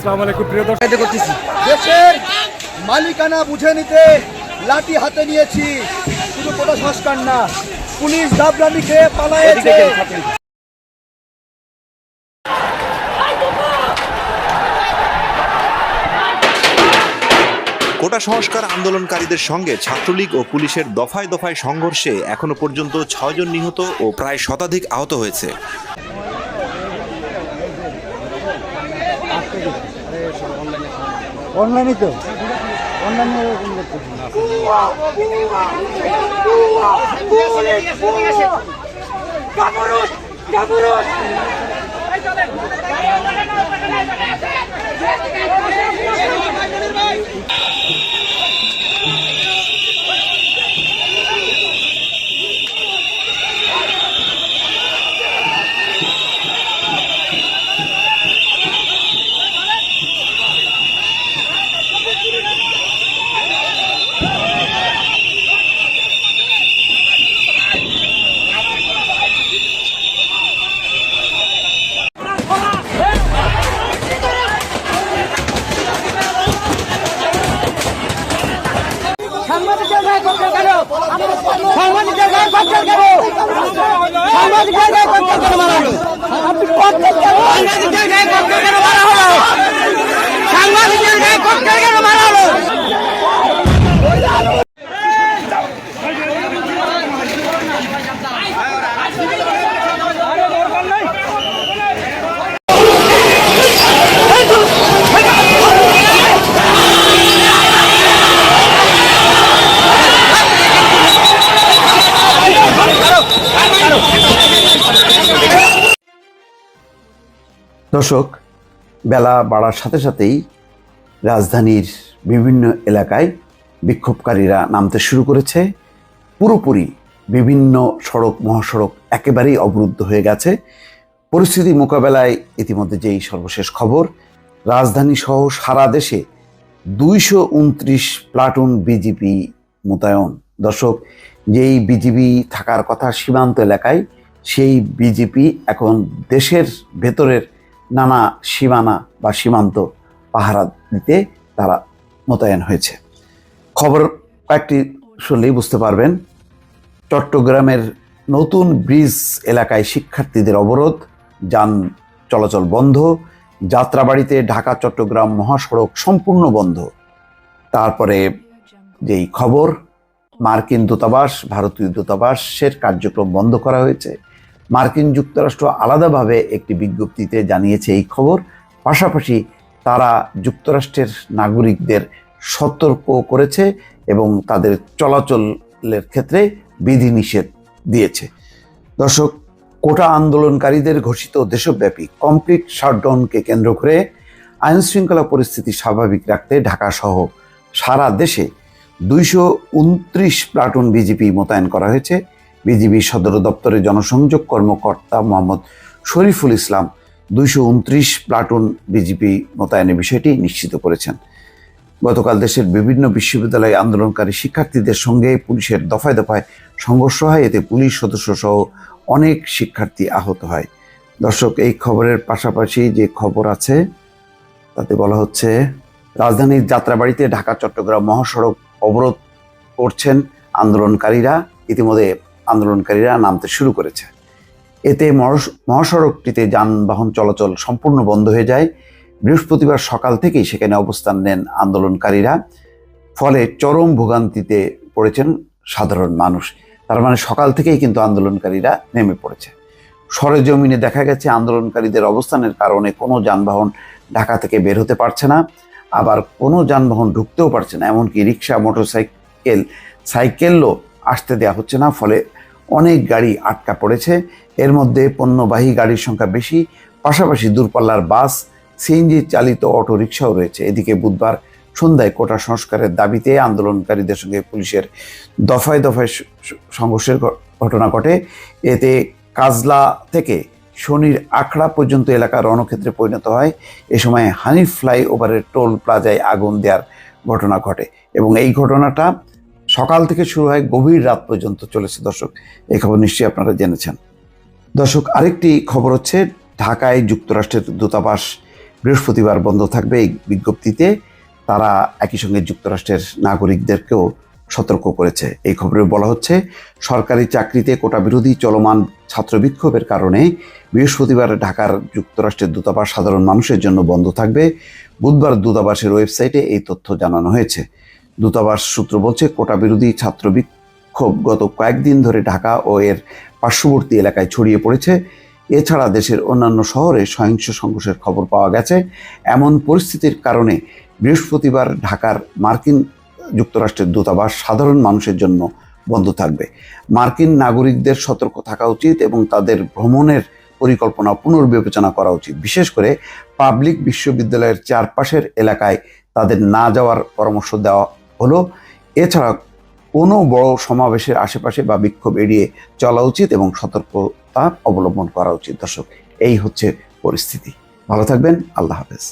আসসালামু আলাইকুম প্রিয় দর্শক। দেশের মালিকানা বুঝে নিতে লাঠি হাতে নিয়েছি। শুধু কোটা সংস্কার না পুলিশ দাবরানি খেয়ে পালায়েছে। কোটা সংস্কার আন্দোলনকারীদের সঙ্গে ছাত্রলীগ ও পুলিশের দফায় দফায় সংঘর্ষে এখনও পর্যন্ত ছয়জন নিহত ও প্রায় শতাধিক আহত হয়েছে। অনলাইনে তো অনলাইনে সাংবাদিকের সাংবাদিকের গায়ে কবজা কেন সাংবাদিকের গায়ে মারা আপনি সাংবাদিকের দর্শক, বেলা বাড়ার সাথে সাথেই রাজধানীর বিভিন্ন এলাকায় বিক্ষোভকারীরা নামতে শুরু করেছে। পুরোপুরি বিভিন্ন সড়ক, মহাসড়ক একেবারেই অবরুদ্ধ হয়ে গেছে। পরিস্থিতি মোকাবেলায় ইতিমধ্যে যেই সর্বশেষ খবর, রাজধানী সহ সারা দেশে দুইশো উনত্রিশ প্লাটুন বিজিপি মোতায়েন। দর্শক, যেই বিজিবি থাকার কথা সীমান্ত এলাকায়, সেই বিজেপি এখন দেশের ভেতরের নানা সীমানা বা সীমান্ত পাহারা দিতে তারা মোতায়েন হয়েছে। খবর কয়েকটি শুনলেই বুঝতে পারবেন। চট্টগ্রামের নতুন ব্রিজ এলাকায় শিক্ষার্থীদের অবরোধ, যান চলাচল বন্ধ, যাত্রাবাড়িতে ঢাকা চট্টগ্রাম মহাসড়ক সম্পূর্ণ বন্ধ। তারপরে যেই খবর, মার্কিন দূতাবাস, ভারতীয় দূতাবাসের কার্যক্রম বন্ধ করা হয়েছে। মার্কিন যুক্তরাষ্ট্র আলাদাভাবে একটি বিজ্ঞপ্তিতে জানিয়েছে এই খবর। পাশাপাশি তারা যুক্তরাষ্ট্রের নাগরিকদের সতর্ক করেছে এবং তাদের চলাচলের ক্ষেত্রে বিধিনিষেধ দিয়েছে। দর্শক, কোটা আন্দোলনকারীদের ঘোষিত দেশব্যাপী কমপ্লিট শাটডাউনকে কেন্দ্র করে আইন শৃঙ্খলা পরিস্থিতি স্বাভাবিক রাখতে ঢাকা সহ সারা দেশে দুইশো উনত্রিশ প্লাটুন বিজেপি মোতায়েন করা হয়েছে। বিজিবি সদর দপ্তরের জনসংযোগ কর্মকর্তা মোহাম্মদ শরীফুল ইসলাম দুইশো উনত্রিশ প্লাটুন বিজেপি মোতায়েনের বিষয়টি নিশ্চিত করেছেন। গতকাল দেশের বিভিন্ন বিশ্ববিদ্যালয়ে আন্দোলনকারী শিক্ষার্থীদের সঙ্গে পুলিশের দফায় দফায় সংঘর্ষ হয়। এতে পুলিশ সদস্য সহ অনেক শিক্ষার্থী আহত হয়। দর্শক, এই খবরের পাশাপাশি যে খবর আছে, তাতে বলা হচ্ছে, রাজধানীর যাত্রাবাড়িতে ঢাকা চট্টগ্রাম মহাসড়ক অবরোধ করছেন আন্দোলনকারীরা। ইতিমধ্যে আন্দোলনকারীরা নামতে শুরু করেছে। এতে মহাস- মহাসড়কটিতে যানবাহন চলাচল সম্পূর্ণ বন্ধ হয়ে যায়। বৃহস্পতিবার সকাল থেকেই সেখানে অবস্থান নেন আন্দোলনকারীরা। ফলে চরম ভোগান্তিতে পড়েছেন সাধারণ মানুষ। তার মানে সকাল থেকেই কিন্তু আন্দোলনকারীরা নেমে পড়েছে। সরেজমিনে দেখা গেছে আন্দোলনকারীদের অবস্থানের কারণে কোনো যানবাহন ঢাকা থেকে বের হতে পারছে না। আবার কোনো যানবাহন ঢুকতেও পারছে না। এমনকি রিক্সা, মোটরসাইকেল, সাইকেলও আসতে দেওয়া হচ্ছে না। ফলে অনেক গাড়ি আটকা পড়েছে। এর মধ্যে পণ্যবাহী গাড়ির সংখ্যা বেশি, পাশাপাশি দূরপাল্লার বাস, সিএনজি চালিত অটো রিক্সাও রয়েছে। এদিকে বুধবার সন্ধ্যায় কোটা সংস্কারের দাবিতে আন্দোলনকারীদের সঙ্গে পুলিশের দফায় দফায় সংঘর্ষের ঘটনা ঘটে। এতে কাজলা থেকে শনির আখড়া পর্যন্ত এলাকা রণক্ষেত্রে পরিণত হয়। এ সময় হানিফ ফ্লাইওভারের টোল প্লাজায় আগুন দেওয়ার ঘটনা ঘটে এবং এই ঘটনাটা সকাল থেকে শুরু হয় গভীর রাত পর্যন্ত চলেছে দর্শক। এই খবর নিশ্চয়ই আপনারা জেনেছেন। দর্শক, আরেকটি খবর হচ্ছে, ঢাকায় যুক্তরাষ্ট্রের দূতাবাস বৃহস্পতিবার বন্ধ থাকবে এই বিজ্ঞপ্তিতে। তারা একই সঙ্গে যুক্তরাষ্ট্রের নাগরিকদেরকেও সতর্ক করেছে। এই খবরে বলা হচ্ছে, সরকারি চাকরিতে কোটা বিরোধী চলমান ছাত্র বিক্ষোভের কারণে বৃহস্পতিবার ঢাকার যুক্তরাষ্ট্রের দূতাবাস সাধারণ মানুষের জন্য বন্ধ থাকবে। বুধবার দূতাবাসের ওয়েবসাইটে এই তথ্য জানানো হয়েছে। দূতাবাস সূত্র বলছে, কোটা বিরোধী ছাত্র বিক্ষোভ গত কয়েকদিন ধরে ঢাকা ও এর পার্শ্ববর্তী এলাকায় ছড়িয়ে পড়েছে। এছাড়া দেশের অন্যান্য শহরে সহিংস সংঘর্ষের খবর পাওয়া গেছে। এমন পরিস্থিতির কারণে বৃহস্পতিবার ঢাকার মার্কিন যুক্তরাষ্ট্রের দূতাবাস সাধারণ মানুষের জন্য বন্ধ থাকবে। মার্কিন নাগরিকদের সতর্ক থাকা উচিত এবং তাদের ভ্রমণের পরিকল্পনা পুনর্বিবেচনা করা উচিত। বিশেষ করে পাবলিক বিশ্ববিদ্যালয়ের চারপাশের এলাকায় তাদের না যাওয়ার পরামর্শ দেওয়া হলো, এছাড়া কোনো বড় সমাবেশের আশেপাশে বা বিক্ষোভ এড়িয়ে চলা উচিত এবং সতর্কতা অবলম্বন করা উচিত। দর্শক, এই হচ্ছে পরিস্থিতি। ভালো থাকবেন, আল্লাহ হাফেজ।